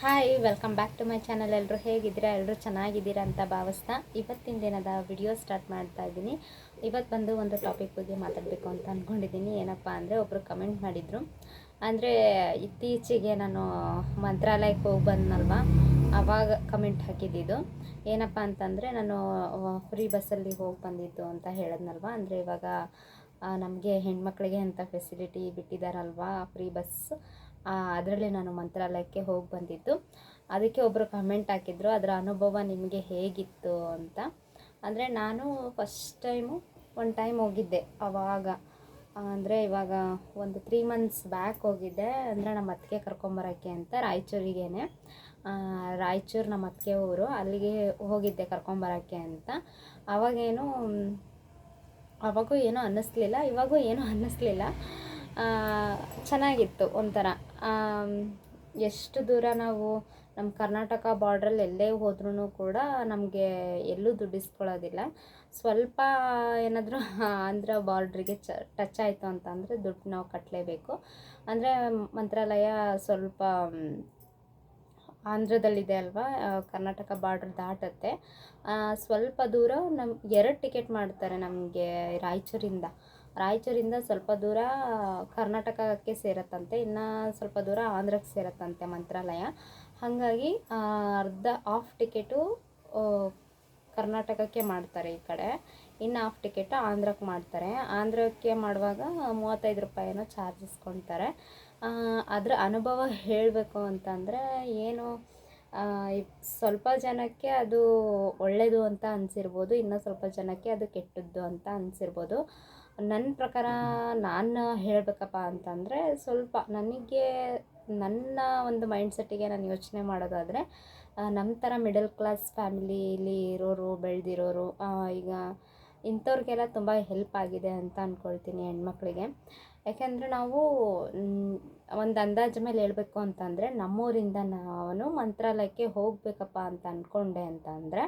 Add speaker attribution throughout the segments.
Speaker 1: Hi welcome back to my channel ಎಲ್ಲರೂ ಹೇಗಿದ್ದೀರಾ? ಎಲ್ಲರೂ ಚೆನ್ನಾಗಿದ್ದೀರಾ ಅಂತ ಭಾವಿಸ್ತಾ ಇವತ್ತಿನ ದಿನದ ವಿಡಿಯೋ ಸ್ಟಾರ್ಟ್ ಮಾಡ್ತಾ ಇದ್ದೀನಿ. ಇವತ್ತು ಬಂದು ಒಂದು ಟಾಪಿಕ್ ಬಗ್ಗೆ ಮಾತಾಡಬೇಕು ಅಂತ ಅಂದ್ಕೊಂಡಿದ್ದೀನಿ ಏನಪ್ಪ ಅಂದರೆ ಒಬ್ಬರು ಕಮೆಂಟ್ ಮಾಡಿದರು. ಅಂದರೆ ಇತ್ತೀಚೆಗೆ ನಾನು ಮಂತ್ರಾಲಯಕ್ಕೆ ಹೋಗಿ ಬಂದ್ನಲ್ವ? ಆವಾಗ ಕಮೆಂಟ್ ಹಾಕಿದ್ದಿದ್ದು ಏನಪ್ಪ ಅಂತಂದರೆ ನಾನು ಫ್ರೀ ಬಸ್ಸಲ್ಲಿ ಹೋಗಿ ಬಂದಿದ್ದು ಅಂತ ಹೇಳಿದ್ನಲ್ವ? ಅಂದರೆ ಇವಾಗ ನಮಗೆ ಹೆಣ್ಮಕ್ಳಿಗೆ ಅಂತ ಫೆಸಿಲಿಟಿ ಬಿಟ್ಟಿದ್ದಾರಲ್ವಾ ಫ್ರೀ ಬಸ್ ಅದರಲ್ಲಿ ನಾನು ಮಂತ್ರಾಲಯಕ್ಕೆ ಹೋಗಿ ಬಂದಿದ್ದು. ಅದಕ್ಕೆ ಒಬ್ಬರು ಕಮೆಂಟ್ ಹಾಕಿದ್ರು, ಅದರ ಅನುಭವ ನಿಮಗೆ ಹೇಗಿತ್ತು ಅಂತ? ಅಂದರೆ ನಾನು ಫಸ್ಟ್ ಟೈಮು ಒನ್ ಟೈಮ್ ಹೋಗಿದ್ದೆ ಆವಾಗ ಅಂದರೆ ಇವಾಗ ಒಂದು ತ್ರೀ ಮಂತ್ಸ್ ಬ್ಯಾಕ್ ಹೋಗಿದ್ದೆ. ಅಂದರೆ ನಮ್ಮ ಅತ್ತಿಗೆ ಕರ್ಕೊಂಬರೋಕ್ಕೆ ಅಂತ ರಾಯಚೂರಿಗೇನೆ. ರಾಯಚೂರು ನಮ್ಮ ಅತ್ತಿಗೆ ಊರು. ಅಲ್ಲಿಗೆ ಹೋಗಿದ್ದೆ ಕರ್ಕೊಂಬರೋಕ್ಕೆ ಅಂತ. ಅವಾಗೇನು, ಅವಾಗೂ ಏನೂ ಅನ್ನಿಸ್ಲಿಲ್ಲ, ಇವಾಗೂ ಏನೂ ಅನ್ನಿಸ್ಲಿಲ್ಲ. ಚೆನ್ನಾಗಿತ್ತು ಒಂಥರ. ಎಷ್ಟು ದೂರ ನಾವು ನಮ್ಮ ಕರ್ನಾಟಕ ಬಾರ್ಡ್ರಲ್ಲಿ ಎಲ್ಲೇ ಹೋದ್ರೂ ಕೂಡ ನಮಗೆ ಎಲ್ಲೂ ದುಡ್ಡಿಸ್ಕೊಳ್ಳೋದಿಲ್ಲ. ಸ್ವಲ್ಪ ಏನಾದರೂ ಆಂಧ್ರ ಬಾರ್ಡ್ರಿಗೆ ಚ ಟಚ್ ಆಯಿತು ಅಂತಂದರೆ ದುಡ್ಡು ನಾವು ಕಟ್ಟಲೇಬೇಕು ಅಂದರೆ ಮಂತ್ರಾಲಯ ಸ್ವಲ್ಪ ಆಂಧ್ರದಲ್ಲಿದೆ ಅಲ್ವಾ? ಕರ್ನಾಟಕ ಬಾರ್ಡ್ರ್ ದಾಟುತ್ತೆ. ಸ್ವಲ್ಪ ದೂರ ನಮ್ಮ ಎರಡು ಟಿಕೆಟ್ ಮಾಡ್ತಾರೆ ನಮಗೆ ರಾಯಚೂರಿಂದ. ರಾಯಚೂರಿಂದ ಸ್ವಲ್ಪ ದೂರ ಕರ್ನಾಟಕಕ್ಕೆ ಸೇರತ್ತಂತೆ, ಇನ್ನು ಸ್ವಲ್ಪ ದೂರ ಆಂಧ್ರಕ್ಕೆ ಸೇರತ್ತಂತೆ ಮಂತ್ರಾಲಯ. ಹಾಗಾಗಿ ಅರ್ಧ ಆಫ್ ಟಿಕೆಟು ಕರ್ನಾಟಕಕ್ಕೆ ಮಾಡ್ತಾರೆ ಈ ಕಡೆ. ಇನ್ನು ಹಾಫ್ ಟಿಕೆಟ್ ಆಂಧ್ರಕ್ಕೆ ಮಾಡ್ತಾರೆ. ಆಂಧ್ರಕ್ಕೆ ಮಾಡುವಾಗ ಮೂವತ್ತೈದು ರೂಪಾಯಿನೋ ಚಾರ್ಜ್ ಇಸ್ಕೊಳ್ತಾರೆ ಅದರ ಅನುಭವ ಹೇಳಬೇಕು ಅಂತಂದರೆ ಏನು ಸ್ವಲ್ಪ ಜನಕ್ಕೆ ಅದು ಒಳ್ಳೆಯದು ಅಂತ ಅನಿಸಿರ್ಬೋದು, ಇನ್ನು ಸ್ವಲ್ಪ ಜನಕ್ಕೆ ಅದು ಕೆಟ್ಟದ್ದು ಅಂತ ಅನಿಸಿರ್ಬೋದು. ನನ್ನ ಪ್ರಕಾರ ನಾನು ಹೇಳಬೇಕಪ್ಪ ಅಂತಂದರೆ ಸ್ವಲ್ಪ ನನಗೆ ನನ್ನ ಒಂದು ಮೈಂಡ್ಸೆಟ್ಟಿಗೆ ನಾನು ಯೋಚನೆ ಮಾಡೋದಾದರೆ ನಮ್ಮ ಥರ ಮಿಡಲ್ ಕ್ಲಾಸ್ ಫ್ಯಾಮಿಲಿಲಿ ಇರೋರು, ಬೆಳೆದಿರೋರು ಈಗ ಇಂಥವ್ರಿಗೆಲ್ಲ ತುಂಬ ಹೆಲ್ಪ್ ಆಗಿದೆ ಅಂತ ಅಂದ್ಕೊಳ್ತೀನಿ ಹೆಣ್ಮಕ್ಳಿಗೆ. ಯಾಕೆಂದರೆ ನಾವು ಒಂದು ಅಂದಾಜು ಮೇಲೆ ಹೇಳಬೇಕು ಅಂತಂದರೆ, ನಮ್ಮೂರಿಂದ ನಾನು ಮಂತ್ರಾಲಯಕ್ಕೆ ಹೋಗಬೇಕಪ್ಪ ಅಂತ ಅಂದ್ಕೊಂಡೆ ಅಂತ ಅಂದರೆ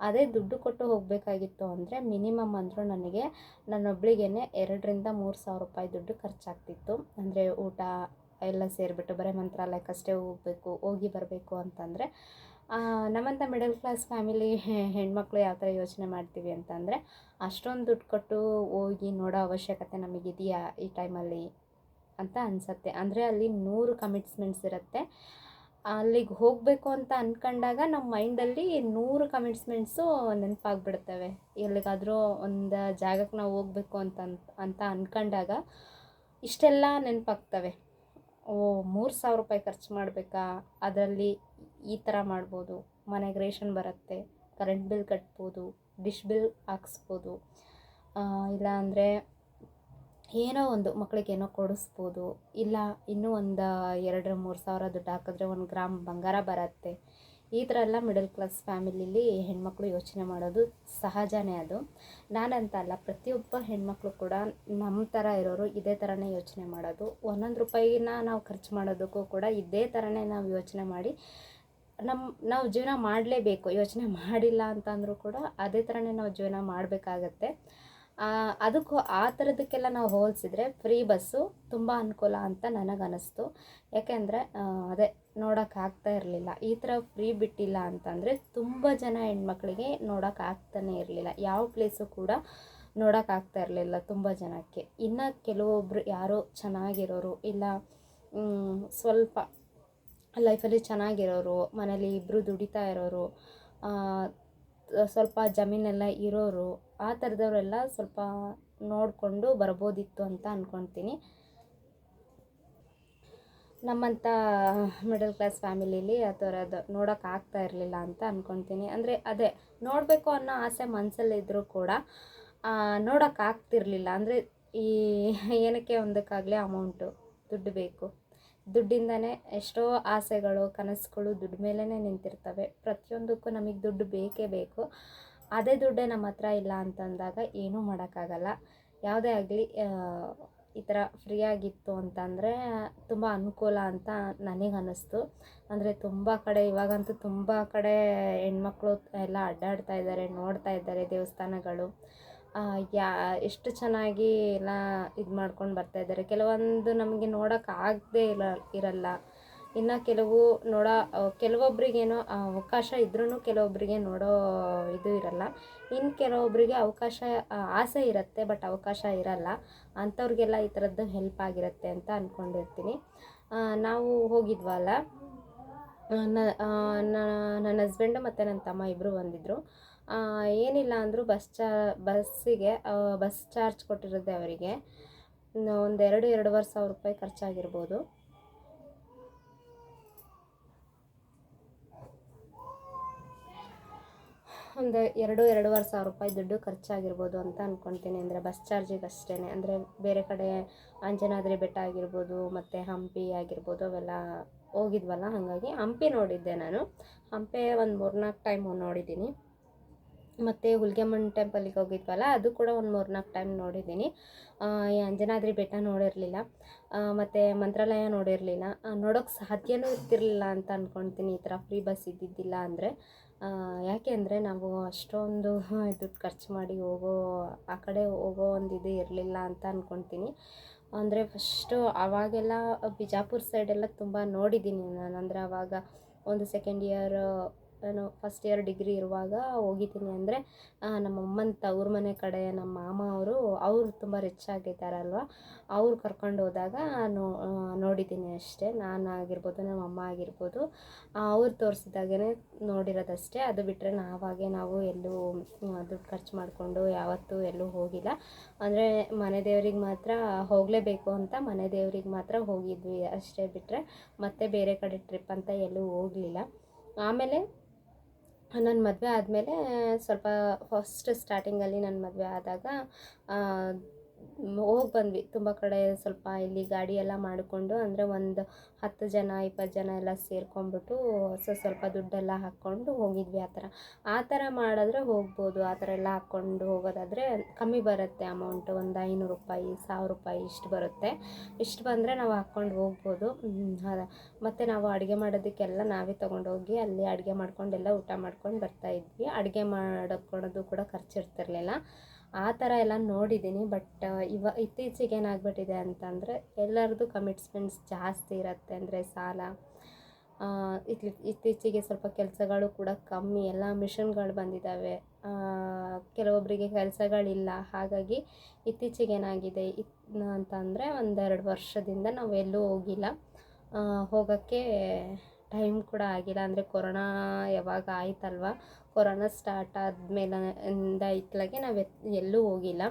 Speaker 1: ಅದೇ ದುಡ್ಡು ಕೊಟ್ಟು ಹೋಗಬೇಕಾಗಿತ್ತು ಅಂದರೆ ಮಿನಿಮಮ್ ಅಂದರೂ ನನಗೆ ನನ್ನೊಬ್ಳಿಗೇ ಎರಡರಿಂದ ಮೂರು ಸಾವಿರ ರೂಪಾಯಿ ದುಡ್ಡು ಖರ್ಚಾಗ್ತಿತ್ತು. ಅಂದರೆ ಊಟ ಎಲ್ಲ ಸೇರಿಬಿಟ್ಟು ಬರೀ ಮಂತ್ರಾಲಯಕ್ಕಷ್ಟೇ ಹೋಗಬೇಕು, ಹೋಗಿ ಬರಬೇಕು ಅಂತಂದರೆ ನಮ್ಮಂಥ ಮಿಡಲ್ ಕ್ಲಾಸ್ ಫ್ಯಾಮಿಲಿ ಹೆಣ್ಮಕ್ಳು ಯಾವ ಥರ ಯೋಚನೆ ಮಾಡ್ತೀವಿ ಅಂತಂದರೆ, ಅಷ್ಟೊಂದು ದುಡ್ಡು ಕೊಟ್ಟು ಹೋಗಿ ನೋಡೋ ಅವಶ್ಯಕತೆ ನಮಗಿದೆಯಾ ಈ ಟೈಮಲ್ಲಿ ಅಂತ ಅನಿಸತ್ತೆ. ಅಂದರೆ ಅಲ್ಲಿ ನೂರು ಕಮಿಟ್ಸ್ಮೆಂಟ್ಸ್ ಇರುತ್ತೆ. ಅಲ್ಲಿಗೆ ಹೋಗಬೇಕು ಅಂತ ಅಂದ್ಕೊಂಡಾಗ ನಮ್ಮ ಮೈಂಡಲ್ಲಿ ನೂರು ಕಮಿಟ್ಸ್ಮೆಂಟ್ಸು ನೆನಪಾಗ್ಬಿಡ್ತವೆ. ಎಲ್ಲಿಗಾದರೂ ಒಂದು ಜಾಗಕ್ಕೆ ನಾವು ಹೋಗ್ಬೇಕು ಅಂತ ಅಂತ ಅಂದ್ಕೊಂಡಾಗ ಇಷ್ಟೆಲ್ಲ ನೆನಪಾಗ್ತವೆ. ಓ, ಮೂರು ಸಾವಿರ ರೂಪಾಯಿ ಖರ್ಚು ಮಾಡಬೇಕಾ? ಅದರಲ್ಲಿ ಈ ಥರ ಮಾಡ್ಬೋದು. ಮನೆಗೆ ರೇಷನ್ ಬರುತ್ತೆ. ಕರೆಂಟ್ ಬಿಲ್ ಕಟ್ಬೋದು. ಡಿಶ್ ಬಿಲ್ ಹಾಕ್ಸ್ಬೋದು. ಇಲ್ಲಾಂದರೆ ಏನೋ ಒಂದು ಮಕ್ಕಳಿಗೆ ಏನೋ ಕೊಡಿಸ್ಬೋದು. ಇಲ್ಲ, ಇನ್ನೂ ಒಂದು ಎರಡು ಮೂರು ಸಾವಿರ ದುಡ್ಡು ಹಾಕಿದ್ರೆ ಒಂದು ಗ್ರಾಮ್ ಬಂಗಾರ ಬರುತ್ತೆ. ಈ ಥರ ಎಲ್ಲ ಮಿಡಲ್ ಕ್ಲಾಸ್ ಫ್ಯಾಮಿಲಿಲಿ ಹೆಣ್ಮಕ್ಳು ಯೋಚನೆ ಮಾಡೋದು ಸಹಜನೇ ಅದು. ನಾನಂತ ಅಲ್ಲ, ಪ್ರತಿಯೊಬ್ಬ ಹೆಣ್ಮಕ್ಳು ಕೂಡ ನಮ್ಮ ಥರ ಇರೋರು ಇದೇ ಥರನೇ ಯೋಚನೆ ಮಾಡೋದು. ಒಂದೊಂದು ರೂಪಾಯಿನ ನಾವು ಖರ್ಚು ಮಾಡೋದಕ್ಕೂ ಕೂಡ ಇದೇ ಥರನೇ ನಾವು ಯೋಚನೆ ಮಾಡಿ ನಮ್ಮ ನಾವು ಜೀವನ ಮಾಡಲೇಬೇಕು. ಯೋಚನೆ ಮಾಡಿಲ್ಲ ಅಂತಂದರೂ ಕೂಡ ಅದೇ ಥರನೇ ನಾವು ಜೀವನ ಮಾಡಬೇಕಾಗತ್ತೆ. ಅದಕ್ಕೂ ಆ ಥರದಕ್ಕೆಲ್ಲ ನಾವು ಹೋಲಿಸಿದ್ರೆ ಫ್ರೀ ಬಸ್ಸು ತುಂಬ ಅನುಕೂಲ ಅಂತ ನನಗನ್ನಿಸ್ತು ಯಾಕೆಂದರೆ ಅದೇ ನೋಡೋಕ್ಕಾಗ್ತಾ ಇರಲಿಲ್ಲ. ಈ ಥರ ಫ್ರೀ ಬಿಟ್ಟಿಲ್ಲ ಅಂತಂದರೆ ತುಂಬ ಜನ ಹೆಣ್ಮಕ್ಳಿಗೆ ನೋಡೋಕ್ಕಾಗ್ತಾನೆ ಇರಲಿಲ್ಲ. ಯಾವ ಪ್ಲೇಸು ಕೂಡ ನೋಡೋಕ್ಕಾಗ್ತಾ ಇರಲಿಲ್ಲ ತುಂಬ ಜನಕ್ಕೆ. ಇನ್ನು ಕೆಲವೊಬ್ಬರು ಯಾರೋ ಚೆನ್ನಾಗಿರೋರು ಇಲ್ಲ ಸ್ವಲ್ಪ ಲೈಫಲ್ಲಿ ಚೆನ್ನಾಗಿರೋರು, ಮನೇಲಿ ಇಬ್ಬರು ದುಡಿತಾ ಇರೋರು ಸ್ವಲ್ಪ ಜಮೀನೆಲ್ಲ ಇರೋರು, ಆ ಥರದವರೆಲ್ಲ ಸ್ವಲ್ಪ ನೋಡಿಕೊಂಡು ಬರ್ಬೋದಿತ್ತು ಅಂತ ಅಂದ್ಕೊತೀನಿ ನಮ್ಮಂಥ ಮಿಡಲ್ ಕ್ಲಾಸ್ ಫ್ಯಾಮಿಲೀಲಿ ಆ ಥರದ್ದು ನೋಡೋಕೆ ಆಗ್ತಾ ಇರಲಿಲ್ಲ ಅಂತ ಅಂದ್ಕೊತೀನಿ ಅಂದರೆ ಅದೇ, ನೋಡಬೇಕು ಅನ್ನೋ ಆಸೆ ಮನಸ್ಸಲ್ಲಿದ್ದರೂ ಕೂಡ ನೋಡೋಕೆ ಆಗ್ತಿರ್ಲಿಲ್ಲ. ಅಂದರೆ ಈ ಏನಕ್ಕೆ ಒಂದಕ್ಕಾಗಲಿ ಅಮೌಂಟು ದುಡ್ಡು ಬೇಕು. ದುಡ್ಡಿಂದನೇ ಎಷ್ಟೋ ಆಸೆಗಳು, ಕನಸುಗಳು ದುಡ್ಡು ಮೇಲೇ ನಿಂತಿರ್ತವೆ. ಪ್ರತಿಯೊಂದಕ್ಕೂ ನಮಗೆ ದುಡ್ಡು ಬೇಕೇ ಬೇಕು. ಅದೇ ದುಡ್ಡೇ ನಮ್ಮ ಹತ್ರ ಇಲ್ಲ ಅಂತಂದಾಗ ಏನೂ ಮಾಡೋಕ್ಕಾಗಲ್ಲ. ಯಾವುದೇ ಆಗಲಿ ಈ ಥರ ಫ್ರೀಯಾಗಿತ್ತು ಅಂತಂದರೆ ತುಂಬ ಅನುಕೂಲ ಅಂತ ನನಗೆ ಅನ್ನಿಸ್ತು ಅಂದರೆ ತುಂಬ ಕಡೆ, ಇವಾಗಂತೂ ತುಂಬ ಕಡೆ ಹೆಣ್ಮಕ್ಳು ಎಲ್ಲ ಅಡ್ಡಾಡ್ತಾ ಇದ್ದಾರೆ, ನೋಡ್ತಾ ಇದ್ದಾರೆ ದೇವಸ್ಥಾನಗಳು. ಯಾ ಎಷ್ಟು ಚೆನ್ನಾಗಿ ಎಲ್ಲ ಇದು ಮಾಡ್ಕೊಂಡು ಬರ್ತಾ ಇದ್ದಾರೆ. ಕೆಲವೊಂದು ನಮಗೆ ನೋಡೋಕೆ ಆಗದೇ ಇಲ್ಲ ಇರಲ್ಲ. ಇನ್ನು ಕೆಲವು ನೋಡೋ ಕೆಲವೊಬ್ರಿಗೇನೋ ಆ ಅವಕಾಶ ಇದ್ರೂ ಕೆಲವೊಬ್ಬರಿಗೆ ನೋಡೋ ಇದು ಇರಲ್ಲ. ಇನ್ನು ಕೆಲವೊಬ್ಬರಿಗೆ ಅವಕಾಶ ಆಸೆ ಇರುತ್ತೆ ಬಟ್ ಅವಕಾಶ ಇರಲ್ಲ. ಅಂಥವ್ರಿಗೆಲ್ಲ ಈ ಥರದ್ದು ಹೆಲ್ಪ್ ಆಗಿರುತ್ತೆ ಅಂತ ಅಂದ್ಕೊಂಡಿರ್ತೀನಿ ನಾವು ಹೋಗಿದ್ವಲ್ಲ. ಆ, ನ- ಆ, ನ- ನನ್ನ ಹಸ್ಬೆಂಡು ಮತ್ತು ನನ್ನ ತಮ್ಮ ಇಬ್ಬರು ಬಂದಿದ್ದರು ಏನಿಲ್ಲ ಅಂದರೂ ಬಸ್ ಚಾ, ಬಸ್ಸಿಗೆ ಬಸ್ ಚಾರ್ಜ್ ಕೊಟ್ಟಿರೋದೆ ಅವರಿಗೆ. ಒಂದು ಎರಡು, ಎರಡೂವರೆ ಸಾವಿರ ರೂಪಾಯಿ ಖರ್ಚಾಗಿರ್ಬೋದು. ಒಂದು ಎರಡು, ಎರಡೂವರೆ ಸಾವಿರ ರೂಪಾಯಿ ದುಡ್ಡು ಖರ್ಚಾಗಿರ್ಬೋದು ಅಂತ ಅಂದ್ಕೊತೀನಿ ಅಂದರೆ ಬಸ್ ಚಾರ್ಜಿಗೆ ಅಷ್ಟೇ ಅಂದರೆ ಬೇರೆ ಕಡೆ ಅಂಜನಾದ್ರಿ ಬೆಟ್ಟ ಆಗಿರ್ಬೋದು, ಮತ್ತು ಹಂಪಿ ಆಗಿರ್ಬೋದು, ಅವೆಲ್ಲ ಹೋಗಿದ್ವಲ್ಲ, ಹಾಗಾಗಿ ಹಂಪಿ ನೋಡಿದ್ದೆ ನಾನು. ಹಂಪೆ ಒಂದು ಮೂರ್ನಾಲ್ಕು ಟೈಮು ನೋಡಿದ್ದೀನಿ. ಮತ್ತು ಹುಲ್ಗೆಮ್ಮನ ಟೆಂಪಲಿಗೆ ಹೋಗಿದ್ವಲ್ಲ, ಅದು ಕೂಡ ಒಂದು ಮೂರ್ನಾಲ್ಕು ಟೈಮ್ ನೋಡಿದ್ದೀನಿ. ಅಂಜನಾದ್ರಿ ಬೆಟ್ಟ ನೋಡಿರಲಿಲ್ಲ. ಮತ್ತು ಮಂತ್ರಾಲಯ ನೋಡಿರಲಿಲ್ಲ. ನೋಡೋಕ್ಕೆ ಸಾಧ್ಯನೂ ಇರ್ತಿರ್ಲಿಲ್ಲ ಅಂತ ಅಂದ್ಕೊಳ್ತೀನಿ ಈ ಥರ ಫ್ರೀ ಬಸ್ ಇದ್ದಿದ್ದಿಲ್ಲ ಅಂದರೆ. ಯಾಕೆ ಅಂದರೆ ನಾವು ಅಷ್ಟೊಂದು ದುಡ್ಡು ಖರ್ಚು ಮಾಡಿ ಹೋಗೋ, ಆ ಕಡೆ ಹೋಗೋ ಒಂದು ಇದು ಇರಲಿಲ್ಲ ಅಂತ ಅಂದ್ಕೊಳ್ತೀನಿ ಅಂದರೆ ಫಸ್ಟು ಆವಾಗೆಲ್ಲ ಬಿಜಾಪುರ ಸೈಡೆಲ್ಲ ತುಂಬ ನೋಡಿದ್ದೀನಿ ನಾನು. ಅಂದರೆ ಆವಾಗ ಒಂದು ಸೆಕೆಂಡ್ ಇಯರ್ ನಾನು ಫಸ್ಟ್ ಇಯರ್ ಡಿಗ್ರಿ ಇರುವಾಗ ಹೋಗಿದ್ದೀನಿ ಅಂದರೆ ನಮ್ಮ ಅಮ್ಮನ ತವ್ರ ಮನೆ ಕಡೆ ನಮ್ಮ ಮಾಮ ಅವರು ಅವರು ತುಂಬ ರಿಚ್ ಆಗಿದ್ದಾರಲ್ವ? ಅವ್ರು ಕರ್ಕೊಂಡು ಹೋದಾಗ ನೋ ನೋಡಿದ್ದೀನಿ ಅಷ್ಟೇ. ನಾನು ಆಗಿರ್ಬೋದು, ನಮ್ಮ ಅಮ್ಮ ಆಗಿರ್ಬೋದು. ಅವ್ರು ತೋರಿಸಿದಾಗೇ ನೋಡಿರೋದಷ್ಟೇ. ಅದು ಬಿಟ್ಟರೆ ನಾವಾಗೆ ನಾವು ಎಲ್ಲೂ ದುಡ್ಡು ಖರ್ಚು ಮಾಡಿಕೊಂಡು ಯಾವತ್ತೂ ಎಲ್ಲೂ ಹೋಗಿಲ್ಲ. ಅಂದರೆ ಮನೆ ದೇವ್ರಿಗೆ ಮಾತ್ರ ಹೋಗಲೇಬೇಕು ಅಂತ ಮನೆ ದೇವ್ರಿಗೆ ಮಾತ್ರ ಹೋಗಿದ್ವಿ ಅಷ್ಟೇ ಬಿಟ್ಟರೆ ಮತ್ತೆ ಬೇರೆ ಕಡೆ ಟ್ರಿಪ್ ಅಂತ ಎಲ್ಲೂ ಹೋಗಲಿಲ್ಲ. ಆಮೇಲೆ ನನ್ನ ಮದುವೆ ಆದಮೇಲೆ ಸ್ವಲ್ಪ ಫಸ್ಟ್ ಸ್ಟಾರ್ಟಿಂಗಲ್ಲಿ ನನ್ನ ಮದುವೆ ಆದಾಗ ಹೋಗಿ ಬಂದ್ವಿ. ತುಂಬ ಕಡೆ ಸ್ವಲ್ಪ ಇಲ್ಲಿ ಗಾಡಿ ಎಲ್ಲ ಮಾಡಿಕೊಂಡು ಅಂದರೆ ಒಂದು ಹತ್ತು ಜನ, ಇಪ್ಪತ್ತು ಜನ ಎಲ್ಲ ಸೇರ್ಕೊಂಡ್ಬಿಟ್ಟು ಸೊ ಸ್ವಲ್ಪ ದುಡ್ಡೆಲ್ಲ ಹಾಕ್ಕೊಂಡು ಹೋಗಿದ್ವಿ ಆ ಥರ. ಆ ಥರ ಮಾಡಿದ್ರೆ ಹೋಗ್ಬೋದು. ಆ ಥರ ಎಲ್ಲ ಹಾಕ್ಕೊಂಡು ಹೋಗೋದಾದರೆ ಕಮ್ಮಿ ಬರುತ್ತೆ ಅಮೌಂಟು ಒಂದು ಐನೂರು ರೂಪಾಯಿ, ಸಾವಿರ ರೂಪಾಯಿ ಇಷ್ಟು ಬರುತ್ತೆ. ಇಷ್ಟು ಬಂದರೆ ನಾವು ಹಾಕ್ಕೊಂಡು ಹೋಗ್ಬೋದು. ಮತ್ತು ನಾವು ಅಡುಗೆ ಮಾಡೋದಕ್ಕೆಲ್ಲ ನಾವೇ ತೊಗೊಂಡೋಗಿ ಅಲ್ಲಿ ಅಡುಗೆ ಮಾಡ್ಕೊಂಡೆಲ್ಲ ಊಟ ಮಾಡ್ಕೊಂಡು ಬರ್ತಾ ಇದ್ವಿ. ಅಡುಗೆ ಮಾಡ್ಕೊಳೋದು ಕೂಡ ಖರ್ಚಿರ್ತಿರ್ಲಿಲ್ಲ. ಆ ಥರ ಎಲ್ಲ ನೋಡಿದ್ದೀನಿ, ಬಟ್ ಇವ, ಇತ್ತೀಚೆಗೆ ಏನಾಗ್ಬಿಟ್ಟಿದೆ ಅಂತಂದರೆ ಎಲ್ಲರದ್ದು ಕಮಿಟ್ಸ್ಮೆಂಟ್ಸ್ ಜಾಸ್ತಿ ಇರುತ್ತೆ ಅಂದರೆ ಸಾಲ. ಇತ್ತೀಚೆಗೆ ಸ್ವಲ್ಪ ಕೆಲಸಗಳು ಕೂಡ ಕಮ್ಮಿ, ಎಲ್ಲ ಮಿಷನ್ಗಳು ಬಂದಿದ್ದಾವೆ. ಕೆಲವೊಬ್ಬರಿಗೆ ಕೆಲಸಗಳಿಲ್ಲ. ಹಾಗಾಗಿ ಇತ್ತೀಚೆಗೆ ಏನಾಗಿದೆ ಅಂತಂದರೆ ಒಂದೆರಡು ವರ್ಷದಿಂದ ನಾವು ಎಲ್ಲೂ ಹೋಗಿಲ್ಲ ಹೋಗೋಕ್ಕೆ ಟೈಮ್ ಕೂಡ ಆಗಿಲ್ಲ. ಅಂದರೆ ಕೊರೋನಾ ಯಾವಾಗ ಆಯ್ತಲ್ವ? ಕೊರೋನಾ ಸ್ಟಾರ್ಟ್ ಆದಮೇಲೆ ಇಂದ ಇತ್ಲಾಗೆ ನಾವು ಎಲ್ಲೂ ಹೋಗಿಲ್ಲ.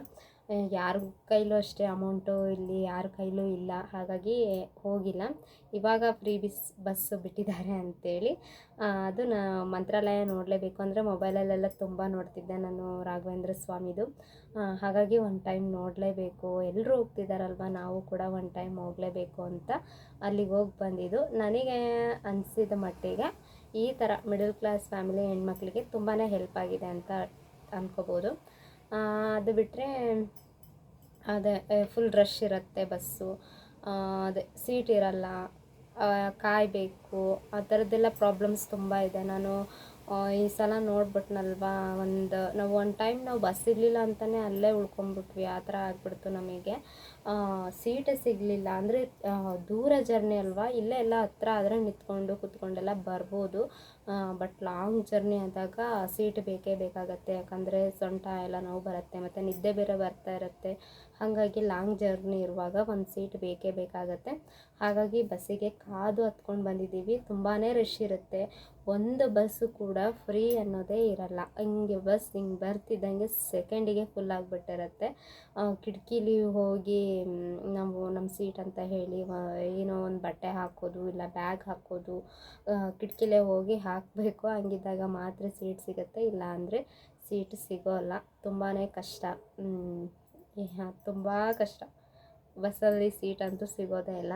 Speaker 1: ಯಾರ ಕೈಲೂ ಅಷ್ಟೇ ಅಮೌಂಟು ಇಲ್ಲಿ ಯಾರ ಕೈಲೂ ಇಲ್ಲ ಹಾಗಾಗಿ ಹೋಗಿಲ್ಲ. ಇವಾಗ ಫ್ರೀ ಬಿಸ್ ಬಸ್ಸು ಬಿಟ್ಟಿದ್ದಾರೆ ಅಂತೇಳಿ. ಆ, ಅದು ನಾ ಮಂತ್ರಾಲಯ ನೋಡಲೇಬೇಕು ಅಂದರೆ ಮೊಬೈಲಲ್ಲೆಲ್ಲ ತುಂಬ ನೋಡ್ತಿದ್ದೆ ನಾನು ರಾಘವೇಂದ್ರ ಸ್ವಾಮಿದು. ಹಾಗಾಗಿ ಒಂದು ಟೈಮ್ ನೋಡಲೇಬೇಕು. ಎಲ್ಲರೂ ಹೋಗ್ತಿದ್ದಾರಲ್ವ ನಾವು ಕೂಡ ಒಂದು ಟೈಮ್ ಹೋಗಲೇಬೇಕು ಅಂತ ಅಲ್ಲಿಗೆ ಹೋಗಿ ಬಂದಿದ್ದು. ನನಗೆ ಅನಿಸಿದ ಮಟ್ಟಿಗೆ ಈ ಥರ ಮಿಡಲ್ ಕ್ಲಾಸ್ ಫ್ಯಾಮಿಲಿ ಹೆಣ್ಮಕ್ಳಿಗೆ ತುಂಬಾ ಹೆಲ್ಪ್ ಆಗಿದೆ ಅಂತ ಅನ್ಕೋಬೋದು. ಆ, ಅದು ಬಿಟ್ಟರೆ ಅದೇ ಫುಲ್ ರಶ್ ಇರುತ್ತೆ ಬಸ್ಸು. ಅದೇ ಸೀಟ್ ಇರಲ್ಲ. ಕಾಯಬೇಕು ಆ ಥರದ್ದೆಲ್ಲ ಪ್ರಾಬ್ಲಮ್ಸ್ ತುಂಬ ಇದೆ. ನಾನು ಈ ಸಲ ನೋಡ್ಬಿಟ್ನಲ್ವಾ, ಒಂದು, ನಾವು ಒನ್ ಟೈಮ್ ನಾವು ಬಸ್ ಇರಲಿಲ್ಲ ಅಂತಲೇ ಅಲ್ಲೇ ಉಳ್ಕೊಂಬಿಟ್ವಿ ಆ ಥರ ಆಗಿಬಿಡ್ತು ನಮಗೆ. ಸೀಟ್ ಸಿಗಲಿಲ್ಲ. ಅಂದರೆ ದೂರ ಜರ್ನಿ ಅಲ್ವಾ? ಇಲ್ಲೇ ಎಲ್ಲ ಹತ್ರ ಆದರೆ ನಿಂತ್ಕೊಂಡು ಕುತ್ಕೊಂಡೆಲ್ಲ ಬರ್ಬೋದು. ಬಟ್ ಲಾಂಗ್ ಜರ್ನಿ ಆದಾಗ ಸೀಟ್ ಬೇಕೇ ಬೇಕಾಗತ್ತೆ. ಯಾಕಂದರೆ ಸೊಂಟ ಎಲ್ಲ ನೋವು ಬರುತ್ತೆ, ಮತ್ತು ನಿದ್ದೆ ಬೇರೆ ಬರ್ತಾ ಇರುತ್ತೆ. ಹಾಗಾಗಿ ಲಾಂಗ್ ಜರ್ನಿ ಇರುವಾಗ ಒಂದು ಸೀಟ್ ಬೇಕೇ ಬೇಕಾಗತ್ತೆ. ಹಾಗಾಗಿ ಬಸ್ಸಿಗೆ ಕಾದು ಹತ್ಕೊಂಡು ಬಂದಿದ್ದೀವಿ. ತುಂಬಾ ರಶ್ ಇರುತ್ತೆ. ಒಂದು ಬಸ್ಸು ಕೂಡ ಫ್ರೀ ಅನ್ನೋದೇ ಇರಲ್ಲ. ಹಿಂಗೆ ಬಸ್ ಹಿಂಗೆ ಬರ್ತಿದ್ದಂಗೆ ಸೆಕೆಂಡಿಗೆ ಫುಲ್ ಆಗಿಬಿಟ್ಟಿರುತ್ತೆ. ಕಿಟಕಿಲಿ ಹೋಗಿ ನಾವು ನಮ್ಮ ಸೀಟ್ ಅಂತ ಹೇಳಿ ಏನೋ ಒಂದು ಬಟ್ಟೆ ಹಾಕೋದು ಇಲ್ಲ ಬ್ಯಾಗ್ ಹಾಕೋದು ಕಿಟಕಿಲೇ ಹೋಗಿ ಹಾಕಬೇಕು. ಹಂಗಿದ್ದಾಗ ಮಾತ್ರ ಸೀಟ್ ಸಿಗುತ್ತೆ. ಇಲ್ಲ ಅಂದರೆ ಸೀಟ್ ಸಿಗೋಲ್ಲ ತುಂಬಾ ಕಷ್ಟ. ತುಂಬ ಕಷ್ಟ. ಬಸ್ಸಲ್ಲಿ ಸೀಟ್ ಅಂತೂ ಸಿಗೋದೇ ಇಲ್ಲ.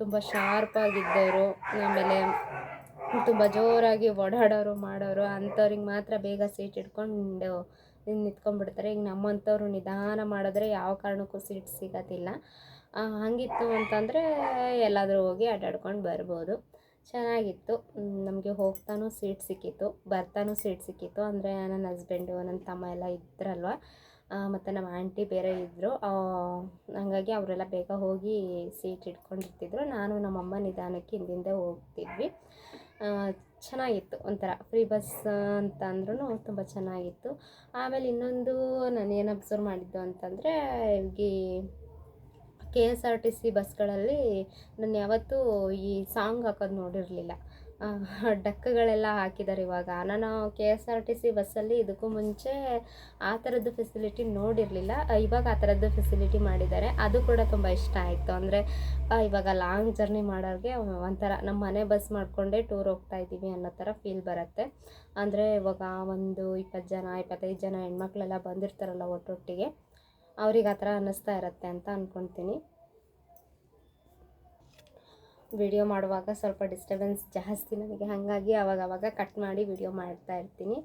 Speaker 1: ತುಂಬ ಶಾರ್ಪಾಗಿದ್ದವರು ಆಮೇಲೆ ತುಂಬ ಜೋರಾಗಿ ಓಡಾಡೋರು, ಮಾಡೋರು, ಅಂಥವ್ರಿಗೆ ಮಾತ್ರ ಬೇಗ ಸೀಟ್ ಹಿಡ್ಕೊಂಡು ನಿಂತ್ಕೊಂಡ್ಬಿಡ್ತಾರೆ. ಈಗ ನಮ್ಮಂಥವ್ರು ನಿಧಾನ ಮಾಡಿದ್ರೆ ಯಾವ ಕಾರಣಕ್ಕೂ ಸೀಟ್ ಸಿಗೋದಿಲ್ಲ. ಹಾಗಿತ್ತು ಅಂತಂದರೆ ಎಲ್ಲಾದರೂ ಹೋಗಿ ಅಡ್ಡಾಡ್ಕೊಂಡು ಬರ್ಬೋದು. ಚೆನ್ನಾಗಿತ್ತು. ನಮಗೆ ಹೋಗ್ತಾನೂ ಸೀಟ್ ಸಿಕ್ಕಿತ್ತು. ಬರ್ತಾನೂ ಸೀಟ್ ಸಿಕ್ಕಿತ್ತು. ಅಂದರೆ ನನ್ನ ಹಸ್ಬೆಂಡು, ನನ್ನ ತಮ್ಮ ಎಲ್ಲ ಇದ್ರಲ್ವ? ಮತ್ತು ನಮ್ಮ ಆಂಟಿ ಬೇರೆ ಇದ್ದರು ಹಾಗಾಗಿ ಅವರೆಲ್ಲ ಬೇಗ ಹೋಗಿ ಸೀಟ್ ಇಟ್ಕೊಂಡಿರ್ತಿದ್ರು ನಾನು ನಮ್ಮಮ್ಮ ನಿಧಾನಕ್ಕೆ ಹಿಂದಿಂದೆ ಹೋಗ್ತಿದ್ವಿ. ಚೆನ್ನಾಗಿತ್ತು ಒಂಥರ. ಫ್ರೀ ಬಸ್ ಅಂತ ಅಂದ್ರೂ ತುಂಬ ಚೆನ್ನಾಗಿತ್ತು. ಆಮೇಲೆ ಇನ್ನೊಂದು ನಾನು ಏನು ಅಬ್ಸರ್ವ್ ಮಾಡಿದ್ದು ಅಂತಂದರೆ, ಈ K S R T C ಬಸ್ಗಳಲ್ಲಿ ನಾನು ಯಾವತ್ತೂ ಈ ಸಾಂಗ್ ಹಾಕೋದು ನೋಡಿರಲಿಲ್ಲ. ಡಕ್ಕಗಳೆಲ್ಲ ಹಾಕಿದ್ದಾರೆ ಇವಾಗ. ನಾನು K S R T C ಬಸ್ಸಲ್ಲಿ ಇದಕ್ಕೂ ಮುಂಚೆ ಆ ಥರದ್ದು ಫೆಸಿಲಿಟಿ ನೋಡಿರಲಿಲ್ಲ. ಇವಾಗ ಆ ಥರದ್ದು ಫೆಸಿಲಿಟಿ ಮಾಡಿದ್ದಾರೆ. ಅದು ಕೂಡ ತುಂಬ ಇಷ್ಟ ಆಯಿತು. ಅಂದರೆ ಇವಾಗ ಲಾಂಗ್ ಜರ್ನಿ ಮಾಡೋರಿಗೆ ಒಂಥರ ನಮ್ಮ ಮನೆ ಬಸ್ ಮಾಡಿಕೊಂಡೇ ಟೂರ್ ಹೋಗ್ತಾ ಇದ್ದೀವಿ ಅನ್ನೋ ಥರ ಫೀಲ್ ಬರುತ್ತೆ. ಅಂದರೆ, ಇವಾಗ ಒಂದು ಇಪ್ಪತ್ತು ಜನ, ಇಪ್ಪತ್ತೈದು ಜನ ಹೆಣ್ಮಕ್ಳೆಲ್ಲ ಬಂದಿರ್ತಾರಲ್ಲ ಒಟ್ಟೊಟ್ಟಿಗೆ, ಅವ್ರಿಗೆ ಆ ಥರ ಅನ್ನಿಸ್ತಾ ಇರುತ್ತೆ ಅಂತ ಅಂದ್ಕೊತೀನಿ ವಿಡಿಯೋ ಮಾಡುವಾಗ ಸ್ವಲ್ಪ ಡಿಸ್ಟರ್ಬೆನ್ಸ್ ಜಾಸ್ತಿ ನನಗೆ. ಹಾಗಾಗಿ ಅವಾಗ ಕಟ್ ಮಾಡಿ ವಿಡಿಯೋ ಮಾಡ್ತಾ ಇರ್ತೀನಿ.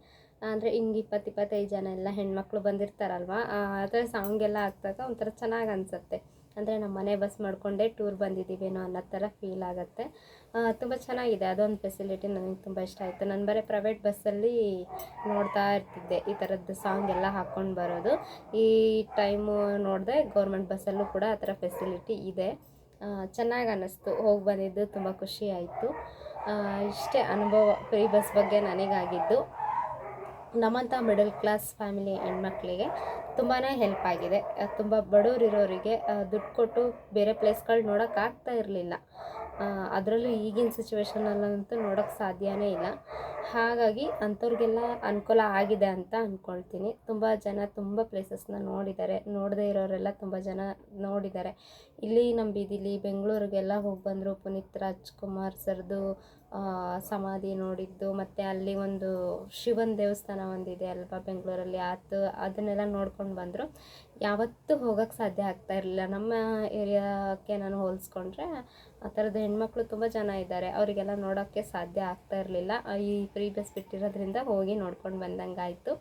Speaker 1: ಅಂದರೆ ಹಿಂಗೆ ಇಪ್ಪತ್ತು ಇಪ್ಪತ್ತೈದು ಜನ ಎಲ್ಲ ಹೆಣ್ಮಕ್ಳು ಬಂದಿರ್ತಾರಲ್ವ ಆದರೆ ಸಾಂಗ್ ಎಲ್ಲ ಹಾಕ್ದಾಗ ಒಂಥರ ಚೆನ್ನಾಗಿ ಅನಿಸುತ್ತೆ. ಅಂದರೆ ನಮ್ಮ ಮನೆ ಬಸ್ ಮಾಡಿಕೊಂಡೇ ಟೂರ್ ಬಂದಿದ್ದೀವೇನೋ ಅನ್ನೋ ಥರ ಫೀಲ್ ಆಗುತ್ತೆ. ತುಂಬ ಚೆನ್ನಾಗಿದೆ. ಅದೊಂದು ಫೆಸಿಲಿಟಿ ನನಗೆ ತುಂಬ ಇಷ್ಟ ಆಯಿತು. ನಾನು ಬರೀ ಪ್ರೈವೇಟ್ ಬಸ್ಸಲ್ಲಿ ನೋಡ್ತಾ ಇರ್ತಿದ್ದೆ ಈ ಥರದ್ದು ಸಾಂಗ್ ಎಲ್ಲ ಹಾಕ್ಕೊಂಡು ಬರೋದು. ಈ ಟೈಮು ನೋಡಿದೆ ಗೌರ್ಮೆಂಟ್ ಬಸ್ಸಲ್ಲೂ ಕೂಡ ಆ ಥರ ಫೆಸಿಲಿಟಿ ಇದೆ. ಚೆನ್ನಾಗಿ ಅನ್ನಿಸ್ತು. ಹೋಗಿ ಬಂದಿದ್ದು ತುಂಬ ಖುಷಿ ಆಯಿತು. ಇಷ್ಟೇ ಅನುಭವ ಫ್ರೀ ಬಸ್ ಬಗ್ಗೆ ನನಗಾಗಿದ್ದು. ನಮ್ಮಂಥ ಮಿಡಲ್ ಕ್ಲಾಸ್ ಫ್ಯಾಮಿಲಿ ಹೆಣ್ಮಕ್ಳಿಗೆ ತುಂಬಾ ಹೆಲ್ಪ್ ಆಗಿದೆ. ತುಂಬ ಬಡವರಿರೋರಿಗೆ ದುಡ್ಡು ಕೊಟ್ಟು ಬೇರೆ ಪ್ಲೇಸ್ಗಳು ನೋಡೋಕ್ಕಾಗ್ತಾ ಇರಲಿಲ್ಲ. ಅದರಲ್ಲೂ ಈಗಿನ ಸಿಚುವೇಶನಲ್ಲಂತೂ ನೋಡೋಕ್ಕೆ ಸಾಧ್ಯವೇ ಇಲ್ಲ. ಹಾಗಾಗಿ ಅಂಥವ್ರಿಗೆಲ್ಲ ಅನುಕೂಲ ಆಗಿದೆ ಅಂತ ಅಂದ್ಕೊಳ್ತೀನಿ ತುಂಬ ಜನ ತುಂಬ ಪ್ಲೇಸಸ್ನ ನೋಡಿದ್ದಾರೆ. ನೋಡದೇ ಇರೋರೆಲ್ಲ ತುಂಬ ಜನ ನೋಡಿದ್ದಾರೆ. ಇಲ್ಲಿ ನಮ್ಮ ಬೀದಿಲಿ ಬೆಂಗಳೂರಿಗೆಲ್ಲ ಹೋಗಿ ಬಂದರು ಪುನೀತ್ ರಾಜ್ಕುಮಾರ್ ಸರ್ದು ಸಮಾಧಿ ನೋಡಿದ್ದು, ಮತ್ತು ಅಲ್ಲಿ ಒಂದು ಶಿವನ ದೇವಸ್ಥಾನ ಒಂದಿದೆ ಅಲ್ವಾ ಬೆಂಗಳೂರಲ್ಲಿ. ಆತು, ಅದನ್ನೆಲ್ಲ ನೋಡ್ಕೊಂಡು ಬಂದರು. ಯಾವತ್ತೂ ಹೋಗೋಕ್ಕೆ ಸಾಧ್ಯ ಆಗ್ತಾ ಇರಲಿಲ್ಲ. ನಮ್ಮ ಏರಿಯಾಕ್ಕೆ ನಾನು ಹೋಲಿಸ್ಕೊಂಡ್ರೆ ಆ ಥರದ ಹೆಣ್ಮಕ್ಳು ತುಂಬ ಜನ ಇದ್ದಾರೆ. ಅವರಿಗೆಲ್ಲ ನೋಡೋಕ್ಕೆ ಸಾಧ್ಯ ಆಗ್ತಾ ಇರಲಿಲ್ಲ. ಈ ಫ್ರೀ ಬಸ್ ಬಿಟ್ಟಿರೋದ್ರಿಂದ ಹೋಗಿ ನೋಡ್ಕೊಂಡು ಬಂದಂಗೆ ಆಯಿತು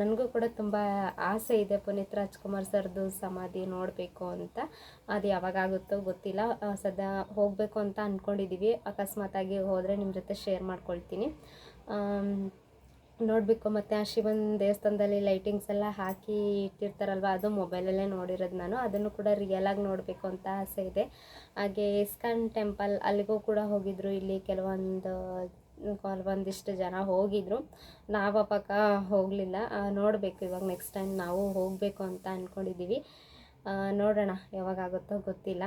Speaker 1: ನನಗೂ ಕೂಡ ತುಂಬ ಆಸೆ ಇದೆ ಪುನೀತ್ ರಾಜ್ಕುಮಾರ್ ಸರ್ದು ಸಮಾಧಿ ನೋಡಬೇಕು ಅಂತ. ಅದು ಯಾವಾಗ ಆಗುತ್ತೋ ಗೊತ್ತಿಲ್ಲ ಸದಾ ಹೋಗಬೇಕು ಅಂತ ಅಂದ್ಕೊಂಡಿದ್ದೀವಿ ಅಕಸ್ಮಾತಾಗಿ ಹೋದರೆ ನಿಮ್ಮ ಜೊತೆ ಶೇರ್ ಮಾಡ್ಕೊಳ್ತೀನಿ. ನೋಡಬೇಕು ಮತ್ತು ಆ ಶಿವನ ದೇವಸ್ಥಾನದಲ್ಲಿ ಲೈಟಿಂಗ್ಸ್ ಎಲ್ಲ ಹಾಕಿ ಇಟ್ಟಿರ್ತಾರಲ್ವ, ಅದು ಮೊಬೈಲಲ್ಲೇ ನೋಡಿರೋದು ನಾನು. ಅದನ್ನು ಕೂಡ ರಿಯಲಾಗಿ ನೋಡಬೇಕು ಅಂತ ಆಸೆ ಇದೆ. ಹಾಗೆ ಇಸ್ಕಾನ್ ಟೆಂಪಲ್ ಅಲ್ಲಿಗೂ ಕೂಡ ಹೋಗಿದ್ರು. ಇಲ್ಲಿ ಕೆಲವೊಂದು ಕೆಲವೊಂದಿಷ್ಟು ಜನ ಹೋಗಿದ್ರು. ನಾವು ಪಕ್ಕ ಹೋಗಲಿಲ್ಲ. ನೋಡಬೇಕು ಇವಾಗ ನೆಕ್ಸ್ಟ್ ಟೈಮ್ ನಾವು ಹೋಗಬೇಕು ಅಂತ ಅಂದ್ಕೊಂಡಿದ್ದೀವಿ ನೋಡೋಣ ಯಾವಾಗ ಆಗುತ್ತೋ ಗೊತ್ತಿಲ್ಲ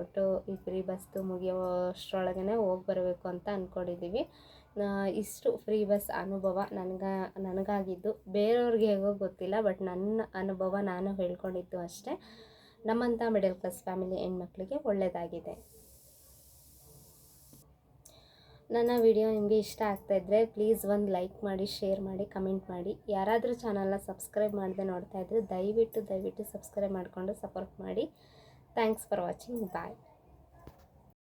Speaker 1: ಒಟ್ಟು ಈ ಫ್ರೀ ಬಸ್ದು ಮುಗಿಯೋಷ್ಟರೊಳಗೇ ಹೋಗಿ ಬರಬೇಕು ಅಂತ ಅಂದ್ಕೊಂಡಿದ್ದೀವಿ ಇಷ್ಟು ಫ್ರೀ ಬಸ್ ಅನುಭವ ನನಗೆ, ನನಗಾಗಿದ್ದು. ಬೇರೆಯವ್ರಿಗೆ ಹೇಗೋ ಗೊತ್ತಿಲ್ಲ ಬಟ್ ನನ್ನ ಅನುಭವ ನಾನು ಹೇಳ್ಕೊಂಡಿದ್ದು ಅಷ್ಟೇ. ನಮ್ಮಂಥ ಮಿಡಲ್ ಕ್ಲಾಸ್ ಫ್ಯಾಮಿಲಿ ಹೆಣ್ಮಕ್ಳಿಗೆ ಒಳ್ಳೆಯದಾಗಿದೆ ನನ್ನ ವಿಡಿಯೋ ನಿಮಗೆ ಇಷ್ಟ ಆಗ್ತಾ ಇದ್ದರೆ ಪ್ಲೀಸ್ ಒಂದು ಲೈಕ್ ಮಾಡಿ ಶೇರ್ ಮಾಡಿ ಕಮೆಂಟ್ ಮಾಡಿ. ಯಾರಾದರೂ ಚಾನಲ್ನ ಸಬ್ಸ್ಕ್ರೈಬ್ ಮಾಡದೆ ನೋಡ್ತಾ ಇದ್ದರೆ ದಯವಿಟ್ಟು ದಯವಿಟ್ಟು ಸಬ್ಸ್ಕ್ರೈಬ್ ಮಾಡಿಕೊಂಡು ಸಪೋರ್ಟ್ ಮಾಡಿ. Thanks for watching bye